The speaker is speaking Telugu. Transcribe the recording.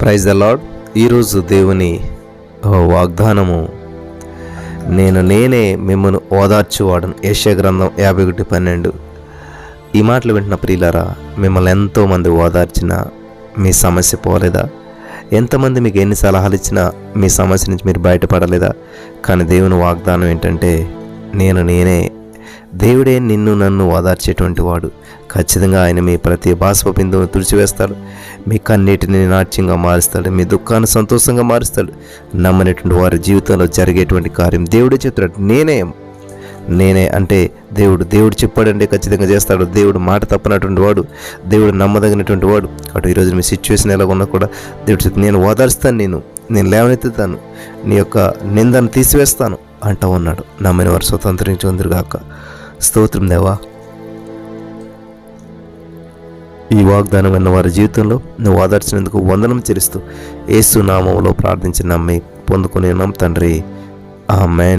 ప్రైజ్ అలాడ్ ఈరోజు దేవుని వాగ్దానము. నేను నేనే మిమ్మల్ని ఓదార్చువాడను. ఏషియా గ్రంథం యాభై ఒకటి పన్నెండు. ఈ మాటలు వింటున్న ప్రియులరా మిమ్మల్ని ఎంతోమంది ఓదార్చినా మీ సమస్య పోలేదా? ఎంతమంది మీకు ఎన్ని సలహాలు ఇచ్చినా మీ సమస్య నుంచి మీరు బయటపడలేదా? కానీ దేవుని వాగ్దానం ఏంటంటే నేను నేనే దేవుడే నిన్ను నన్ను ఓదార్చేటువంటి వాడు. ఖచ్చితంగా ఆయన మీ ప్రతి బాష్ప బిందువును తుడిచివేస్తాడు. మీ కన్నీటిని నాట్యంగా మారుస్తాడు. మీ దుఃఖాన్ని సంతోషంగా మారుస్తాడు. నమ్మనేటువంటి వారి జీవితంలో జరిగేటువంటి కార్యం దేవుడే చెప్తాడు నేనే నేనే అంటే దేవుడు దేవుడు చెప్పాడంటే ఖచ్చితంగా చేస్తాడు. దేవుడు మాట తప్పనటువంటి వాడు దేవుడు నమ్మదగినటువంటి వాడు. అటు ఈరోజు మీ సిచ్యువేషన్ ఎలా ఉన్నా కూడా దేవుడు చెప్తే నేను ఓదార్స్తాను నేను నేను లేవనెత్తుతాను. నీ యొక్క నిందను తీసివేస్తాను. అంటూ ఉన్నాడు. నమ్మిన వారు స్వతంత్రించుందరుగాక స్తోత్రం దేవా. ఈ వాగ్దానం అన్న వారి జీవితంలో నువ్వు ఆదర్శినందుకు వందనం చెల్లిస్తూ ఏసు నామంలో ప్రార్థించి నమ్మి పొందుకునే తండ్రి. ఆమెన్.